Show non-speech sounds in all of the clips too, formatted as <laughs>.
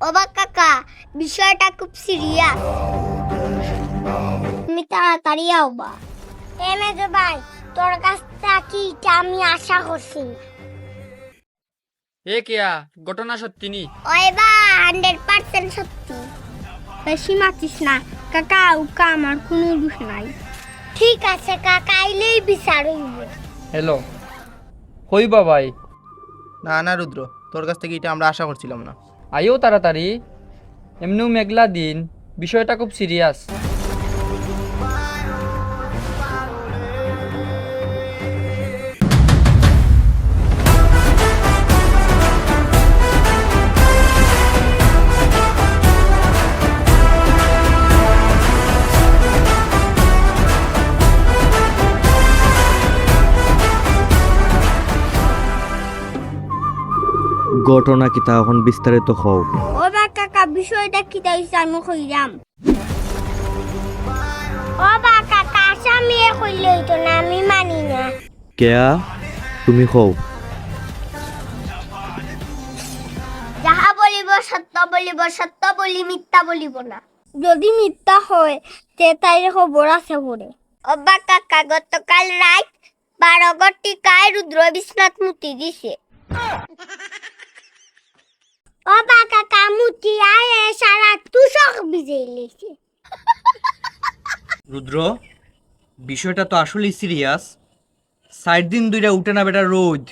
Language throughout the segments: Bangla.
বা কাকা বিষয়টা খুব সিরিয়াস তুমি তাড়াতাড়ি আও বা। এ মেজো ভাই তোর কাছ থেকে এটা আমি আশা করছি না। এ কেয়া ঘটনা সত্যি নি? ওই বা হান্ড্রেড পার্সেন্ট সত্যি। বেশি মাতিস না। কাকা উকা আমার কোনো দোষ নাই। ঠিক আছে কাকা আইলেই বিচার হইব। হ্যালো। হই বাবাই না না রুদ্র তোর কাছ থেকে এটা আমরা আশা করছিলাম না। আইও তাড়াতাড়ি। এমনিও মেঘলা দিন বিষয়টা খুব সিরিয়াস ঘটনা কি তা এখন বিস্তারিত হও ও বা কাকা বিষয়টা কি তাইছে আমি কইরাম। ও বা কাকা আসামি কইলে তো না আমি মানি না। কেয়া তুমি হও যাহা বলিব সত্য বলিব সত্য বলি মিথ্যা বলিব না। যদি মিথ্যা হয় তে তাইর খবর আছে পড়ে অব্বা কাকা গতকাল রাত বারো গটিকায় রুদ্র বিশ্বনাথ মুতি দিছে অবা কাকা মুতি আয়ে সারা তুষক ভিজে রুদ্র বিষয়টা তো আসলেই সিরিয়াস সাইড দিন দুইটা উঠে না বেটা রোদ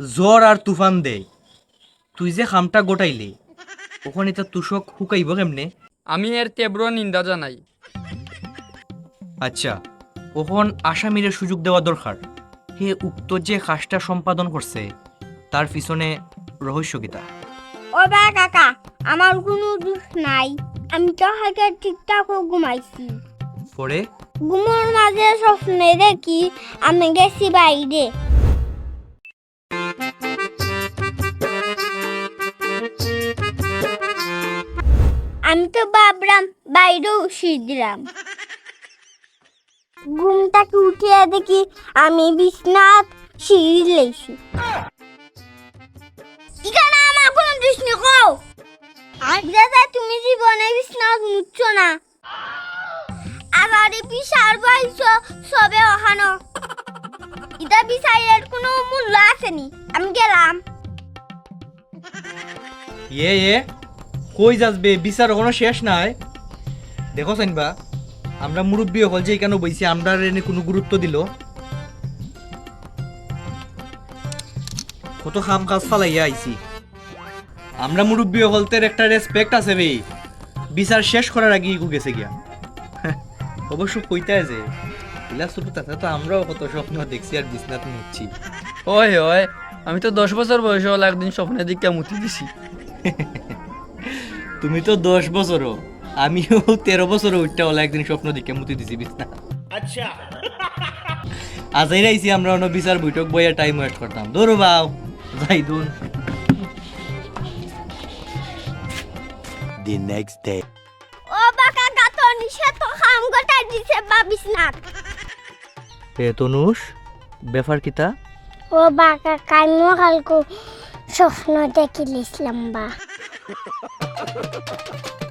জ্বর আর তুফান দেয়। তুই যে খামটা গোটাইলি ওখানে তো তুষক শুকাইব কেমনে? আমি এর তীব্র নিন্দা জানাই। আচ্ছা ওখন আসামিরে সুযোগ দেওয়া দরকার। হে উক্ত যে কাজটা সম্পাদন করছে তার পিছনে রহস্য গীতা অবা কাকা আমার কোনো দোষ নাই। আমি তো হাগে ঠিকঠাক ঘুমাইছি। পরে? ঘুমোর মাঝে স্বপ্নে দেখি আমি গেছি বাইরে। আমি তো ভাবলাম বাইরে উঠে দিলাম ঘুমটাকে উঠিয়ে দেখি আমি বিছনাথ সিঁড়ি লেছি দাদা তুমি জীবনে বিছনাথ মুচ্ছ না। আমারে বিশাল বয়স সবে ওখানো এটা বিচারের কোনো মূল্য আসেনি। আমি গেলাম। ইয়ে ইয়ে কই যাসবে? বিচার কোনো শেষ নাই। দেখো সাইনবা আমরা মুরব্বী হল যে কেন বইছি আমরা এনে কোনো গুরুত্ব দিল। কত খাম কাজ ফালাইয়া আইছি। আমরা মুরব্বী হলতের একটা রেসপেক্ট আছে বে বিচার শেষ করার আগে ইগু গেছে গিয়া। <laughs> অবশ্য কইতে যে ইলা ছোট তাতে তো আমরাও কত স্বপ্ন দেখছি আর বিছনাত মুচ্ছি ওই ওই আমি তো দশ বছর বয়স হল একদিন স্বপ্নে দিকে মুতি দিছি। <laughs> তুমি তো দশ বছরও আমিও <laughs> তেরো বছরও উঠতে হলো একদিন স্বপ্ন দিকে মুতি দিছি বিছনা আচ্ছা। আজাই রাইছি আমরা অন্য বিচার বৈঠক বইয়া টাইম ওয়েস্ট করতাম। দৌড়ো বাও যাই দুন দি নেক্সট day. ও বাকা গাতো নিষে তো খাম গোটা দিছে বাবিস না এ তনুষ ব্যাপার কিতা ও বাকা কাইমো কালকো স্বপ্ন দেখিলিছিলাম বা <laughs>